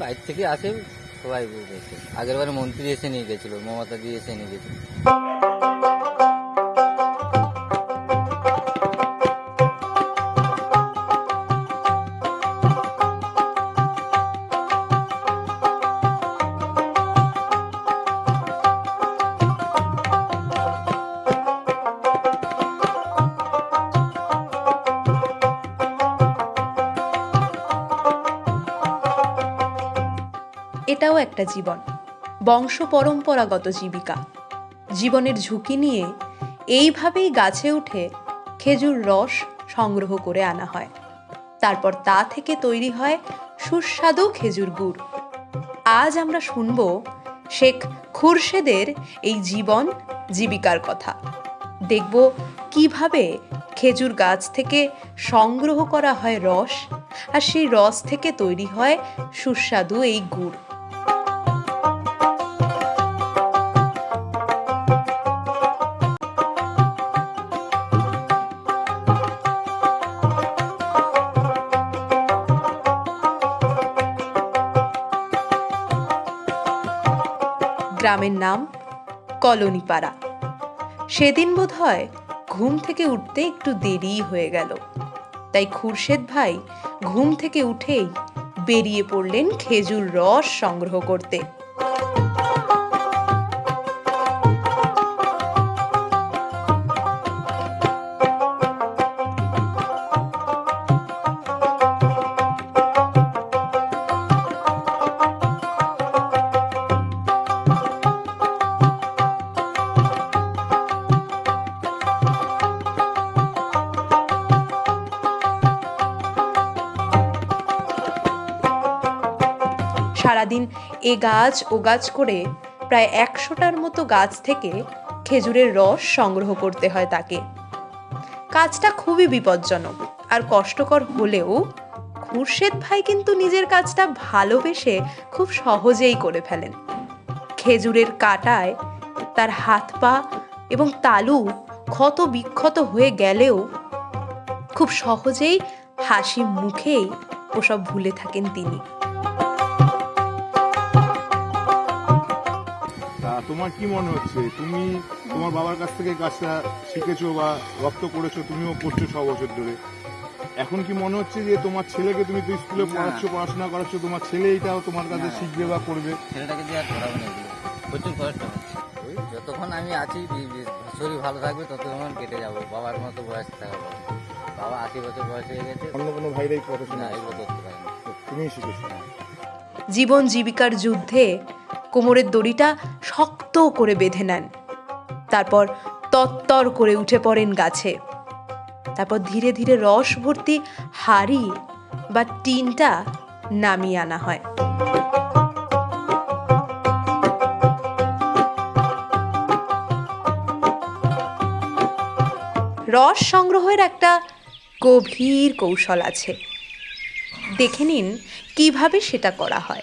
বাইরে থেকে আসে সবাই আগের বারে মন্ত্রী এসে নিয়ে গেছিল, মমতা দিয়ে এসে নিয়ে গেছিল। এটাও একটা জীবন। বংশ পরম্পরাগত জীবিকা। জীবনের ঝুঁকি নিয়ে এইভাবেই গাছে উঠে খেজুর রস সংগ্রহ করে আনা হয়। তারপর তা থেকে তৈরি হয় সুস্বাদু খেজুর গুড়। আজ আমরা শুনব শেখ খুরশেদের এই জীবন জীবিকার কথা। দেখব কীভাবে খেজুর গাছ থেকে সংগ্রহ করা হয় রস আর সেই রস থেকে তৈরি হয় সুস্বাদু এই গুড়। গ্রামের নাম কলোনিপাড়া। সেদিন বোধ হয় ঘুম থেকে উঠতে একটু দেরিই হয়ে গেল। তাই খুরশেদ ভাই ঘুম থেকে উঠেই বেরিয়ে পড়লেন খেজুর রস সংগ্রহ করতে। সারাদিন এ গাছ ও গাছ করে প্রায় একশোটার মতো গাছ থেকে খেজুরের রস সংগ্রহ করতে হয় তাকে। কাজটা খুবই বিপজ্জনক আর কষ্টকর হলেও খুরশেদ ভাই কিন্তু নিজের কাজটা ভালোবেসে খুব সহজেই করে ফেলেন। খেজুরের কাটায় তার হাত পা এবং তালু ক্ষত বিক্ষত হয়ে গেলেও খুব সহজেই হাসি মুখেই ওসব ভুলে থাকেন তিনি। তোমার কি মনে হচ্ছে? তুমি তোমার বাবার কাছ থেকে কাজটা শিখেছো বা রপ্ত করেছ তুমিও করছ ছ বছর ধরে। এখন কি মনে হচ্ছে যে তোমার ছেলেকে তুমি তো স্কুলে। পড়াচ্ছ পড়াশোনা করাচ্ছ তোমার ছেলে এটাও তোমার কাছে শিখবে বা করবে? ছেলেটাকে দিয়ে আর ধরাবে না প্রচুর কষ্ট যতক্ষণ আমি আছি শরীর ভালো থাকবে ততক্ষণ কেটে যাব। বাবার মতো বয়স থাকব বাবা আশি বছর বয়স হয়ে গেছে। অন্য কোনো ভাইরাই পড়াশোনা না এগুলো করতে পারে না তুমিই শিখেছো। জীবন জীবিকার যুদ্ধে কোমরের দড়িটা শক্ত করে বেঁধে নেন। তারপর তত্তর করে উঠে পড়েন গাছে। তারপর ধীরে ধীরে রস ভর্তি হাড়ি বা টিনটা নামিয়ে আনা হয়। রস সংগ্রহের একটা গভীর কৌশল আছে। দেখে নিন কীভাবে সেটা করা হয়।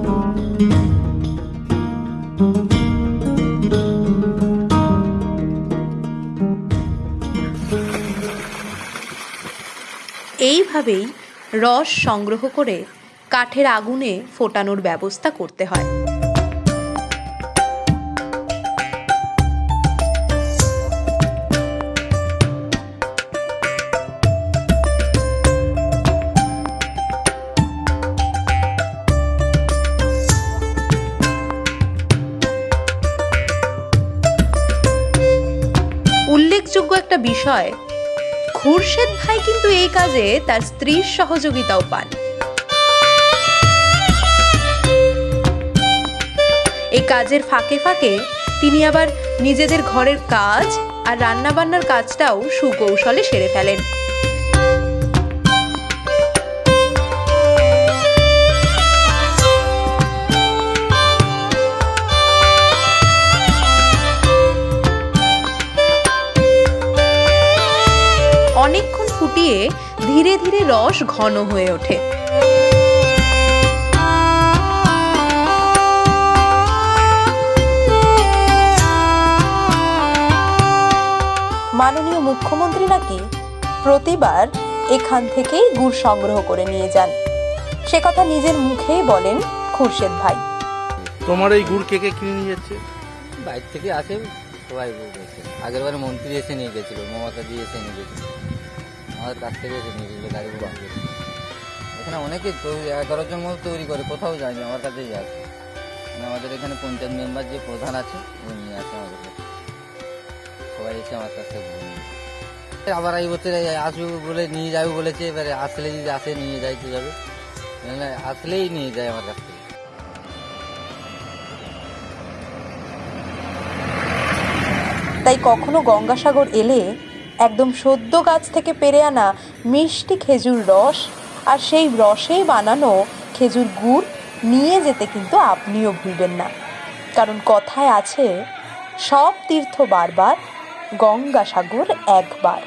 এইভাবেই রস সংগ্রহ করে কাঠের আগুনে ফোটানোর ব্যবস্থা করতে হয়। উল্লেখযোগ্য একটা বিষয় খুরশেদ ভাই কিন্তু এই কাজে তার স্ত্রীর সহযোগিতাও পান। এই কাজের ফাঁকে ফাঁকে তিনি আবার নিজেদের ঘরের কাজ আর রান্নাবান্নার কাজটাও সুকৌশলে সেরে ফেলেন। অনেকক্ষণ ফুটিয়ে ধীরে ধীরে রস ঘন হয়ে ওঠে। মাননীয় মুখ্যমন্ত্রী নাকি প্রতিবার এখান থেকেই গুড় সংগ্রহ করে নিয়ে যান। সে কথা নিজের মুখেই বলেন খুরশেদ ভাই। তোমার এই গুড় কে কে কিনে নিয়ে যাচ্ছে? বাইরে থেকে আসে সবাই বলছে। আগের বারে মন্ত্রী এসে নিয়ে গেছিল মমতা দিয়ে এসে নিয়ে গেছিল। আমাদের কাছ থেকে এসে নিয়ে গেছিল গাড়ি করে এখানে অনেকে এগারো জন মতো তৈরি করে, কোথাও যায়নি, আমার কাছেই আসে মানে আমাদের এখানে পঞ্চায়েত মেম্বার যে প্রধান আছে, উনি নিয়ে আসে আমাদের সবাই এসে আমার কাছ আবার এই বছরে আসবে বলে নিয়ে যাবে বলেছে, এবারে আসলে যদি আসে, নিয়ে যাইতে যাবে নাহলে আসলেই নিয়ে যায় আমার কাছ থেকে। তাই কখনো গঙ্গাসাগর এলে একদম সদ্য গাছ থেকে পেরে আনা মিষ্টি খেজুর রস, আর সেই রসে বানানো খেজুর গুড় নিয়ে যেতে কিন্তু আপনিও ভুলবেন না। কারণ কথায় আছে, সব তীর্থ বারবার, গঙ্গাসাগর একবার।